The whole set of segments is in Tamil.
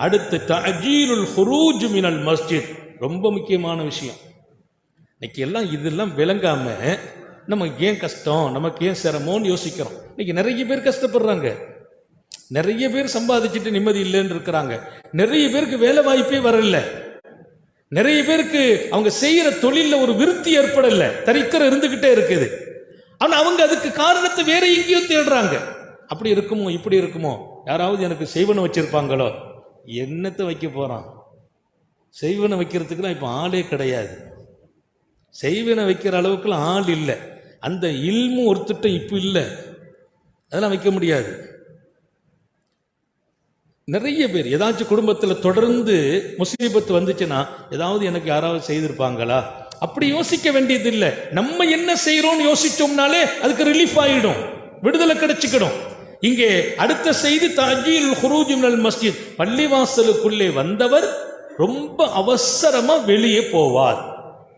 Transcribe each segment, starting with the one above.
அடுத்து தஜீலுல் ஹுரூஜ் மினல் மஸ்ஜித். ரொம்ப முக்கியமான விஷயம். இன்னைக்கு எல்லாம் இதெல்லாம் விளங்காம நமக்கு ஏன் கஷ்டம்? நமக்கு ஏன் சிரமம்னு யோசிக்கிறோம். இன்னைக்கு நிறைய பேர் கஷ்டப்படுறாங்க. நிறைய பேர் சம்பாதிச்சுட்டு நிம்மதி இல்லைன்னு இருக்கிறாங்க. நிறைய பேருக்கு வேலை வாய்ப்பே வரல. நிறைய பேருக்கு அவங்க செய்யற தொழில ஒரு விருத்தி ஏற்படல. தரித்திரம் இருந்துகிட்டே இருக்குது. ஆனா அவங்க அதுக்கு காரணத்தை வேற எங்கேயோ தேடுறாங்க. அப்படி இருக்குமோ இப்படி இருக்குமோ? யாராவது எனக்கு செய்வனை வச்சிருப்பாங்களோ? என்னத்தை வைக்க போகிறான் செய்வனை வைக்கிறதுக்குலாம் இப்போ ஆளே கிடையாது. செய்வனை வைக்கிற அளவுக்குலாம் ஆள் இல்லை. அந்த இல்மும் ஒருத்திட்டம் இப்போ இல்லை. அதெல்லாம் வைக்க முடியாது. நிறைய பேர் ஏதாச்சும் குடும்பத்தில் தொடர்ந்து முசீபத்து வந்துச்சுன்னா ஏதாவது எனக்கு யாராவது செய்திருப்பாங்களா? அப்படி யோசிக்க வேண்டியது இல்லை. நம்ம என்ன செய்கிறோம்னு யோசிச்சோம்னாலே அதுக்கு ரிலீஃப் ஆகிடும் விடுதலை கிடைச்சிக்கிடும். இங்கே அடுத்த செய்தி தஜீல் ஹுரூஜ் மஸ்ஜித். பள்ளிவாசலுக்குள்ளே வந்தவர் ரொம்ப அவசரமா வெளியே போவார்.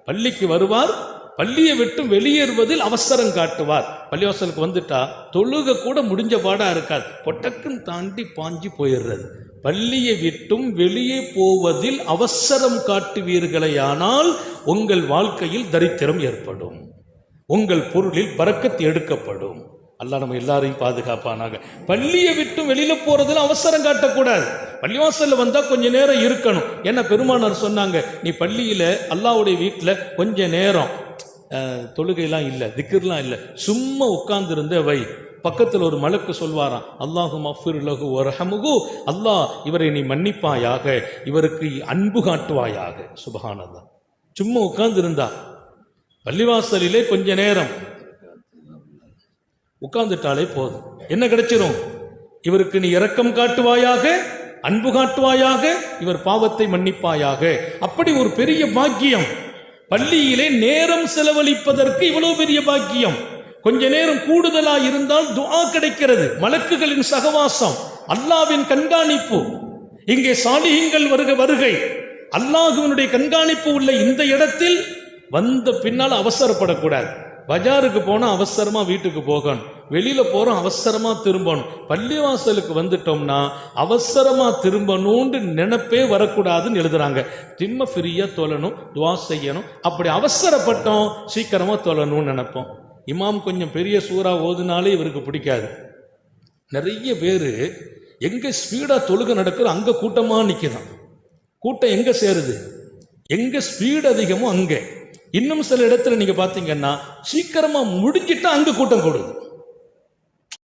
பள்ளிக்கு வருவார் பள்ளியை விட்டு வெளியேறுவதில் அவசரம் காட்டுவார். பள்ளிவாசலுக்கு வந்துட்டா தொழுக கூட முடிஞ்ச பாடா இருக்காது. பொட்டக்குன்னு தாண்டி பாஞ்சி போயிடுறது. பள்ளியை விட்டும் வெளியே போவதில் அவசரம் காட்டுவீர்களேயானால் உங்கள் வாழ்க்கையில் தரித்திரம் ஏற்படும். உங்கள் பொருளில் பறக்கத்து எடுக்கப்படும். அல்லா நம்ம எல்லாரையும் பாதுகாப்பானாக. பள்ளியை விட்டு வெளியில போகிறதுல அவசரம் காட்டக்கூடாது. பள்ளிவாசலில் வந்தால் கொஞ்ச நேரம் இருக்கணும். என்ன பெருமானார் சொன்னாங்க நீ பள்ளியில அல்லாவுடைய வீட்டில் கொஞ்ச நேரம் தொழுகைலாம் இல்லை திக்கிர்லாம் இல்லை. சும்மா உட்கார்ந்துருந்த வை. பக்கத்தில் ஒரு மலக்கு சொல்வாராம் அல்லாஹு மஃபிர் லகு ஒரஹமுகு அல்லாஹ் இவரை நீ மன்னிப்பாயாக இவருக்கு அன்பு காட்டுவாயாக. சுபஹானல்லாஹ். சும்மா உட்கார்ந்து இருந்தா பள்ளிவாசலிலே கொஞ்ச நேரம் உட்கார்ந்துட்டாலே போதும். என்ன கிடைச்சிரும்? இவருக்கு நீ இரக்கம் காட்டுவாயாக அன்பு காட்டுவாயாக இவர் பாவத்தை மன்னிப்பாயாக. அப்படி ஒரு பெரிய பாக்கியம். பள்ளியிலே நேரம் செலவழிப்பதற்கு இவ்வளவு பெரிய பாக்கியம். கொஞ்ச நேரம் கூடுதலா இருந்தால் துவா கிடைக்கிறது. மலக்குகளின் சகவாசம் அல்லாவின் கண்காணிப்பு. இங்கே சாலிகங்கள் வருக வருகை. அல்லாஹுவனுடைய கண்காணிப்பு உள்ள இந்த இடத்தில் வந்த பின்னால் அவசரப்படக்கூடாது. பஜாருக்கு போனா அவசரமா வீட்டுக்கு போகணும். வெளியில போறோம் அவசரமா திரும்பணும். பள்ளிவாசலுக்கு வந்துட்டோம்னா அவசரமா திரும்பணும்னு நினைப்பே வரக்கூடாதுன்னு எழுதுறாங்க. திம்ம ஃப்ரீயா தொழணும் துவா செய்யணும். அப்படி அவசரப்பட்டோம் சீக்கிரமா தொழணும்னு நினைப்போம். இமாம் கொஞ்சம் பெரிய சூறா ஓதுனாலே இவருக்கு பிடிக்காது. நிறைய பேர் எங்க ஸ்பீடா தொழுகை நடக்குதோ அங்க கூட்டமா நிக்குதாம் கூட்டம் எங்க சேருது? எங்க ஸ்பீடு அதிகமோ அங்கே. இன்னும் சில இடத்துல நீங்க பாத்தீங்கன்னா சீக்கிரமா முடிஞ்சிட்டா அங்க கூட்டம் கூடுது.